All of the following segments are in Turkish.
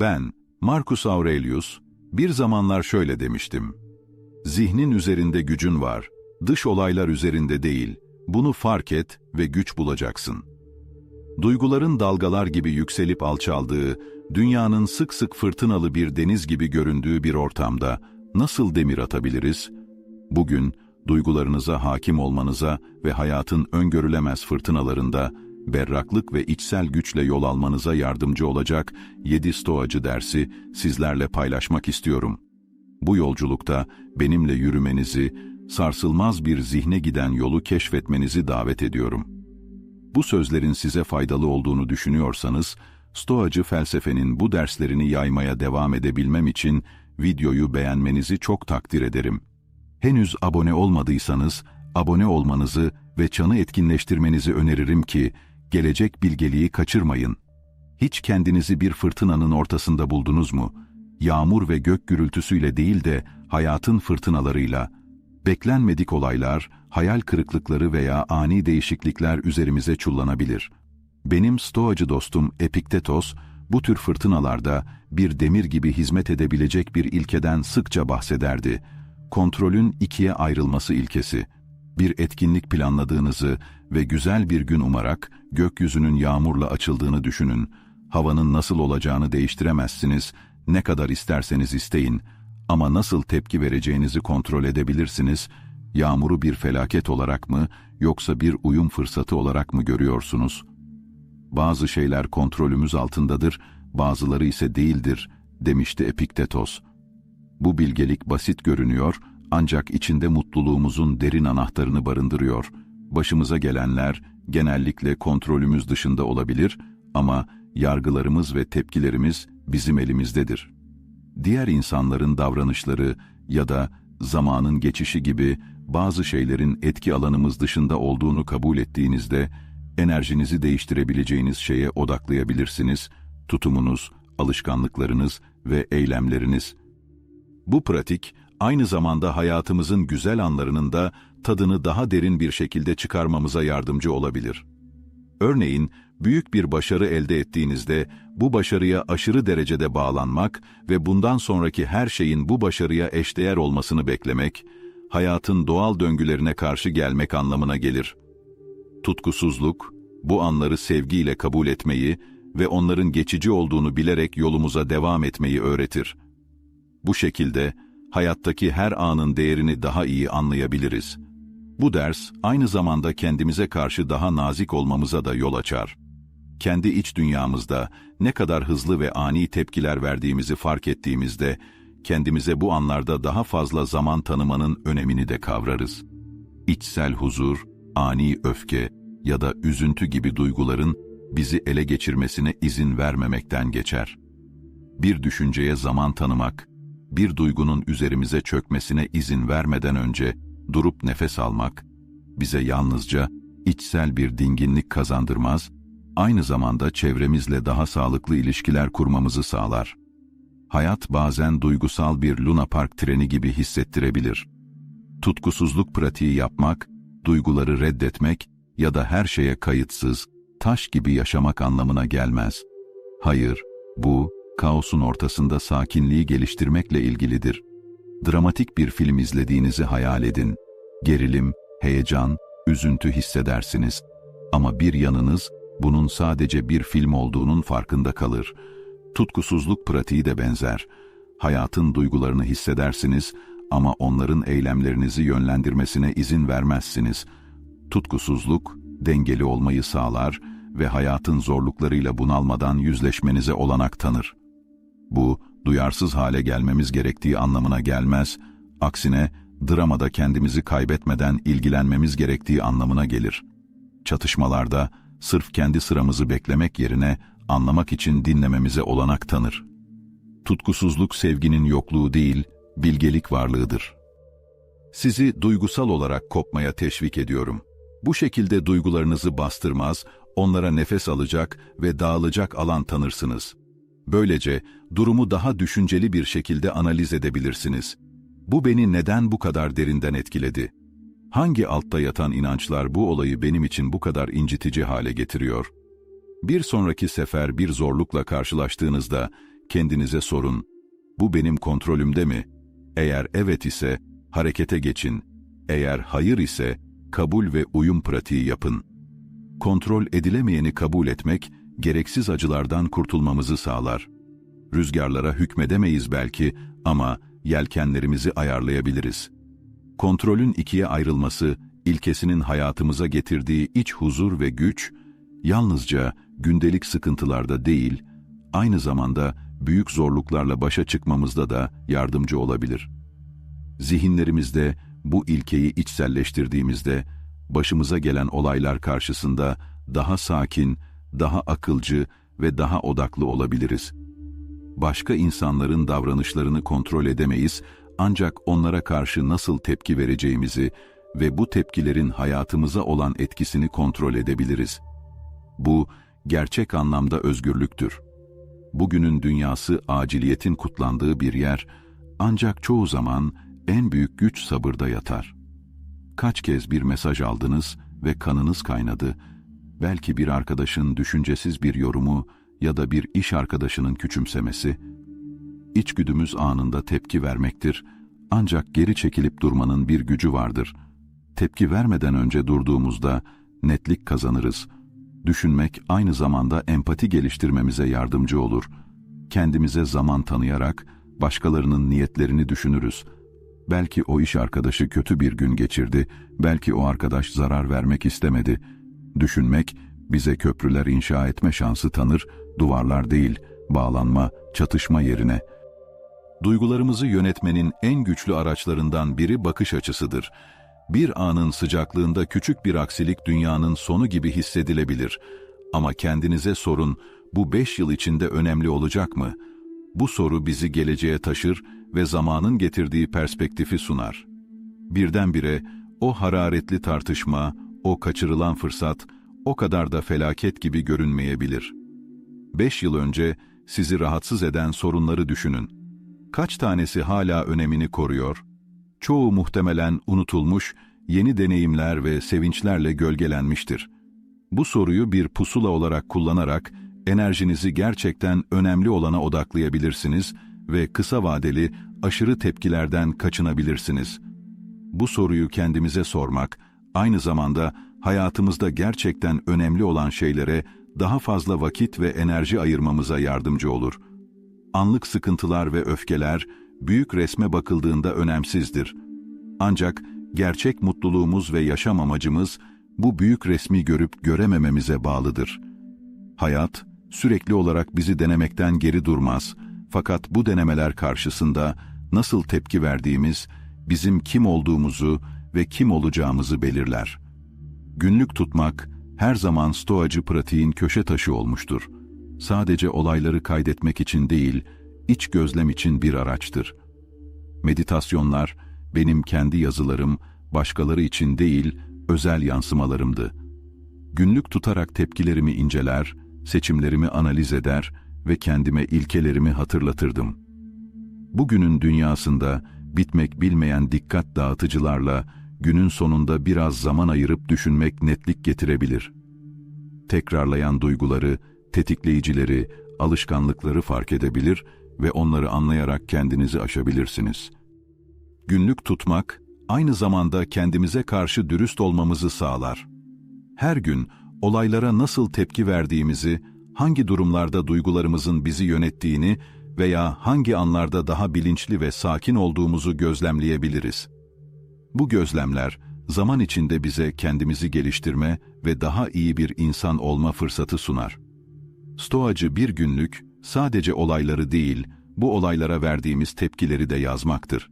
Ben, Marcus Aurelius, bir zamanlar şöyle demiştim. Zihnin üzerinde gücün var, dış olaylar üzerinde değil, bunu fark et ve güç bulacaksın. Duyguların dalgalar gibi yükselip alçaldığı, dünyanın sık sık fırtınalı bir deniz gibi göründüğü bir ortamda nasıl demir atabiliriz? Bugün, duygularınıza hakim olmanıza ve hayatın öngörülemez fırtınalarında berraklık ve içsel güçle yol almanıza yardımcı olacak 7 stoacı dersi sizlerle paylaşmak istiyorum. Bu yolculukta benimle yürümenizi, sarsılmaz bir zihne giden yolu keşfetmenizi davet ediyorum. Bu sözlerin size faydalı olduğunu düşünüyorsanız, Stoacı felsefenin bu derslerini yaymaya devam edebilmem için videoyu beğenmenizi çok takdir ederim. Henüz abone olmadıysanız, abone olmanızı ve çanı etkinleştirmenizi öneririm ki, gelecek bilgeliği kaçırmayın. Hiç kendinizi bir fırtınanın ortasında buldunuz mu? Yağmur ve gök gürültüsüyle değil de hayatın fırtınalarıyla, beklenmedik olaylar, hayal kırıklıkları veya ani değişiklikler üzerimize çullanabilir. Benim stoacı dostum Epiktetos, bu tür fırtınalarda bir demir gibi hizmet edebilecek bir ilkeden sıkça bahsederdi. Kontrolün ikiye ayrılması ilkesi. Bir etkinlik planladığınızı ve güzel bir gün umarak gökyüzünün yağmurla açıldığını düşünün. Havanın nasıl olacağını değiştiremezsiniz, ne kadar isterseniz isteyin ama nasıl tepki vereceğinizi kontrol edebilirsiniz. Yağmuru bir felaket olarak mı yoksa bir uyum fırsatı olarak mı görüyorsunuz? Bazı şeyler kontrolümüz altındadır, bazıları ise değildir, demişti Epiktetos. Bu bilgelik basit görünüyor ancak içinde mutluluğumuzun derin anahtarını barındırıyor. Başımıza gelenler genellikle kontrolümüz dışında olabilir ama yargılarımız ve tepkilerimiz bizim elimizdedir. Diğer insanların davranışları ya da zamanın geçişi gibi bazı şeylerin etki alanımız dışında olduğunu kabul ettiğinizde enerjinizi değiştirebileceğiniz şeye odaklayabilirsiniz, tutumunuz, alışkanlıklarınız ve eylemleriniz. Bu pratik, aynı zamanda hayatımızın güzel anlarının da tadını daha derin bir şekilde çıkarmamıza yardımcı olabilir. Örneğin, büyük bir başarı elde ettiğinizde bu başarıya aşırı derecede bağlanmak ve bundan sonraki her şeyin bu başarıya eşdeğer olmasını beklemek, hayatın doğal döngülerine karşı gelmek anlamına gelir. Tutkusuzluk, bu anları sevgiyle kabul etmeyi ve onların geçici olduğunu bilerek yolumuza devam etmeyi öğretir. Bu şekilde, hayattaki her anın değerini daha iyi anlayabiliriz. Bu ders, aynı zamanda kendimize karşı daha nazik olmamıza da yol açar. Kendi iç dünyamızda ne kadar hızlı ve ani tepkiler verdiğimizi fark ettiğimizde, kendimize bu anlarda daha fazla zaman tanımanın önemini de kavrarız. İçsel huzur, ani öfke ya da üzüntü gibi duyguların bizi ele geçirmesine izin vermemekten geçer. Bir düşünceye zaman tanımak, bir duygunun üzerimize çökmesine izin vermeden önce durup nefes almak, bize yalnızca içsel bir dinginlik kazandırmaz, aynı zamanda çevremizle daha sağlıklı ilişkiler kurmamızı sağlar. Hayat bazen duygusal bir Luna Park treni gibi hissettirebilir. Tutkusuzluk pratiği yapmak, duyguları reddetmek ya da her şeye kayıtsız, taş gibi yaşamak anlamına gelmez. Hayır, bu, kaosun ortasında sakinliği geliştirmekle ilgilidir. Dramatik bir film izlediğinizi hayal edin. Gerilim, heyecan, üzüntü hissedersiniz. Ama bir yanınız, bunun sadece bir film olduğunun farkında kalır. Tutkusuzluk pratiği de benzer. Hayatın duygularını hissedersiniz ama onların eylemlerinizi yönlendirmesine izin vermezsiniz. Tutkusuzluk, dengeli olmayı sağlar ve hayatın zorluklarıyla bunalmadan yüzleşmenize olanak tanır. Bu, duyarsız hale gelmemiz gerektiği anlamına gelmez, aksine dramada kendimizi kaybetmeden ilgilenmemiz gerektiği anlamına gelir. Çatışmalarda sırf kendi sıramızı beklemek yerine anlamak için dinlememize olanak tanır. Tutkusuzluk sevginin yokluğu değil, bilgelik varlığıdır. Sizi duygusal olarak kopmaya teşvik ediyorum. Bu şekilde duygularınızı bastırmaz, onlara nefes alacak ve dağılacak alan tanırsınız. Böylece durumu daha düşünceli bir şekilde analiz edebilirsiniz. Bu beni neden bu kadar derinden etkiledi? Hangi altta yatan inançlar bu olayı benim için bu kadar incitici hale getiriyor? Bir sonraki sefer bir zorlukla karşılaştığınızda kendinize sorun. Bu benim kontrolümde mi? Eğer evet ise harekete geçin. Eğer hayır ise kabul ve uyum pratiği yapın. Kontrol edilemeyeni kabul etmek, gereksiz acılardan kurtulmamızı sağlar. Rüzgarlara hükmedemeyiz belki ama yelkenlerimizi ayarlayabiliriz. Kontrolün ikiye ayrılması, ilkesinin hayatımıza getirdiği iç huzur ve güç, yalnızca gündelik sıkıntılarda değil, aynı zamanda büyük zorluklarla başa çıkmamızda da yardımcı olabilir. Zihinlerimizde bu ilkeyi içselleştirdiğimizde, başımıza gelen olaylar karşısında daha sakin, daha akılcı ve daha odaklı olabiliriz. Başka insanların davranışlarını kontrol edemeyiz ancak onlara karşı nasıl tepki vereceğimizi ve bu tepkilerin hayatımıza olan etkisini kontrol edebiliriz. Bu, gerçek anlamda özgürlüktür. Bugünün dünyası aciliyetin kutlandığı bir yer, ancak çoğu zaman en büyük güç sabırda yatar. Kaç kez bir mesaj aldınız ve kanınız kaynadı, belki bir arkadaşın düşüncesiz bir yorumu ya da bir iş arkadaşının küçümsemesi, içgüdümüz anında tepki vermektir, ancak geri çekilip durmanın bir gücü vardır. Tepki vermeden önce durduğumuzda netlik kazanırız. Düşünmek aynı zamanda empati geliştirmemize yardımcı olur. Kendimize zaman tanıyarak başkalarının niyetlerini düşünürüz. Belki o iş arkadaşı kötü bir gün geçirdi, belki o arkadaş zarar vermek istemedi. Düşünmek bize köprüler inşa etme şansı tanır, duvarlar değil, bağlanma, çatışma yerine. Duygularımızı yönetmenin en güçlü araçlarından biri bakış açısıdır. Bir anın sıcaklığında küçük bir aksilik dünyanın sonu gibi hissedilebilir. Ama kendinize sorun, bu beş yıl içinde önemli olacak mı? Bu soru bizi geleceğe taşır ve zamanın getirdiği perspektifi sunar. Birdenbire o hararetli tartışma, o kaçırılan fırsat, o kadar da felaket gibi görünmeyebilir. Beş yıl önce sizi rahatsız eden sorunları düşünün. Kaç tanesi hala önemini koruyor? Çoğu muhtemelen unutulmuş, yeni deneyimler ve sevinçlerle gölgelenmiştir. Bu soruyu bir pusula olarak kullanarak enerjinizi gerçekten önemli olana odaklayabilirsiniz ve kısa vadeli aşırı tepkilerden kaçınabilirsiniz. Bu soruyu kendimize sormak, aynı zamanda hayatımızda gerçekten önemli olan şeylere daha fazla vakit ve enerji ayırmamıza yardımcı olur. Anlık sıkıntılar ve öfkeler büyük resme bakıldığında önemsizdir. Ancak gerçek mutluluğumuz ve yaşam amacımız bu büyük resmi görüp göremememize bağlıdır. Hayat sürekli olarak bizi denemekten geri durmaz. Fakat bu denemeler karşısında nasıl tepki verdiğimiz bizim kim olduğumuzu ve kim olacağımızı belirler. Günlük tutmak her zaman stoacı pratiğin köşe taşı olmuştur. Sadece olayları kaydetmek için değil, iç gözlem için bir araçtır. Meditasyonlar benim kendi yazılarım, başkaları için değil, özel yansımalarımdı. Günlük tutarak tepkilerimi inceler, seçimlerimi analiz eder ve kendime ilkelerimi hatırlatırdım. Bugünün dünyasında bitmek bilmeyen dikkat dağıtıcılarla günün sonunda biraz zaman ayırıp düşünmek netlik getirebilir. Tekrarlayan duyguları, tetikleyicileri, alışkanlıkları fark edebilir ve onları anlayarak kendinizi aşabilirsiniz. Günlük tutmak, aynı zamanda kendimize karşı dürüst olmamızı sağlar. Her gün olaylara nasıl tepki verdiğimizi, hangi durumlarda duygularımızın bizi yönettiğini veya hangi anlarda daha bilinçli ve sakin olduğumuzu gözlemleyebiliriz. Bu gözlemler, zaman içinde bize kendimizi geliştirme ve daha iyi bir insan olma fırsatı sunar. Stoacı bir günlük, sadece olayları değil, bu olaylara verdiğimiz tepkileri de yazmaktır.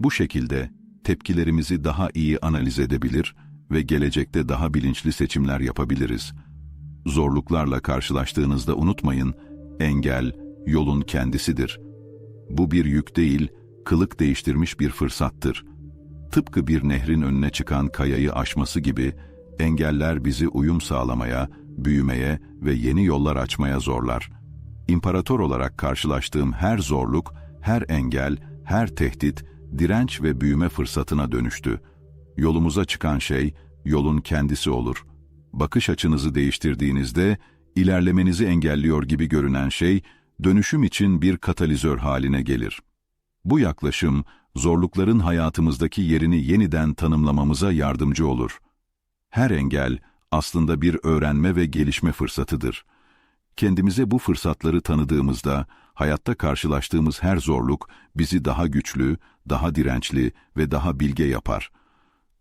Bu şekilde, tepkilerimizi daha iyi analiz edebilir ve gelecekte daha bilinçli seçimler yapabiliriz. Zorluklarla karşılaştığınızda unutmayın, engel, yolun kendisidir. Bu bir yük değil, kılık değiştirmiş bir fırsattır. Tıpkı bir nehrin önüne çıkan kayayı aşması gibi, engeller bizi uyum sağlamaya, büyümeye ve yeni yollar açmaya zorlar. İmparator olarak karşılaştığım her zorluk, her engel, her tehdit, direnç ve büyüme fırsatına dönüştü. Yolumuza çıkan şey, yolun kendisi olur. Bakış açınızı değiştirdiğinizde, ilerlemenizi engelliyor gibi görünen şey, dönüşüm için bir katalizör haline gelir. Bu yaklaşım, zorlukların hayatımızdaki yerini yeniden tanımlamamıza yardımcı olur. Her engel aslında bir öğrenme ve gelişme fırsatıdır. Kendimize bu fırsatları tanıdığımızda, hayatta karşılaştığımız her zorluk bizi daha güçlü, daha dirençli ve daha bilge yapar.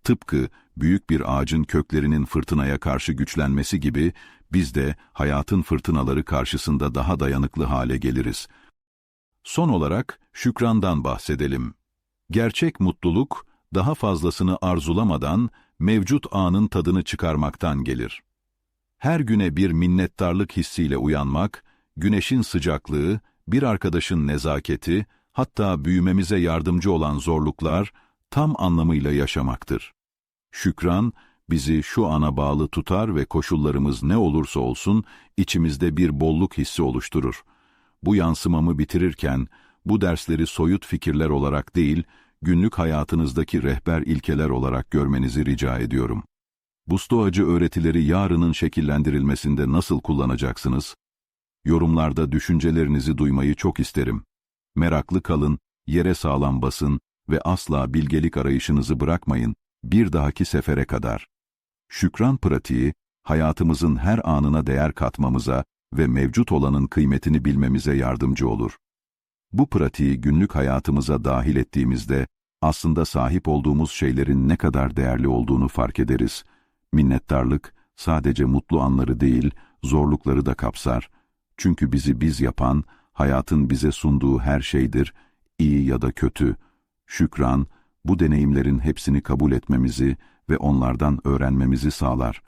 Tıpkı büyük bir ağacın köklerinin fırtınaya karşı güçlenmesi gibi, biz de hayatın fırtınaları karşısında daha dayanıklı hale geliriz. Son olarak şükrandan bahsedelim. Gerçek mutluluk, daha fazlasını arzulamadan mevcut anın tadını çıkarmaktan gelir. Her güne bir minnettarlık hissiyle uyanmak, güneşin sıcaklığı, bir arkadaşın nezaketi, hatta büyümemize yardımcı olan zorluklar tam anlamıyla yaşamaktır. Şükran, bizi şu ana bağlı tutar ve koşullarımız ne olursa olsun içimizde bir bolluk hissi oluşturur. Bu yansımamı bitirirken, bu dersleri soyut fikirler olarak değil, günlük hayatınızdaki rehber ilkeler olarak görmenizi rica ediyorum. Bu stoacı öğretileri yarının şekillendirilmesinde nasıl kullanacaksınız? Yorumlarda düşüncelerinizi duymayı çok isterim. Meraklı kalın, yere sağlam basın ve asla bilgelik arayışınızı bırakmayın, bir dahaki sefere kadar. Şükran pratiği, hayatımızın her anına değer katmamıza ve mevcut olanın kıymetini bilmemize yardımcı olur. Bu pratiği günlük hayatımıza dahil ettiğimizde, aslında sahip olduğumuz şeylerin ne kadar değerli olduğunu fark ederiz. Minnettarlık, sadece mutlu anları değil, zorlukları da kapsar. Çünkü bizi biz yapan, hayatın bize sunduğu her şeydir, iyi ya da kötü. Şükran, bu deneyimlerin hepsini kabul etmemizi ve onlardan öğrenmemizi sağlar.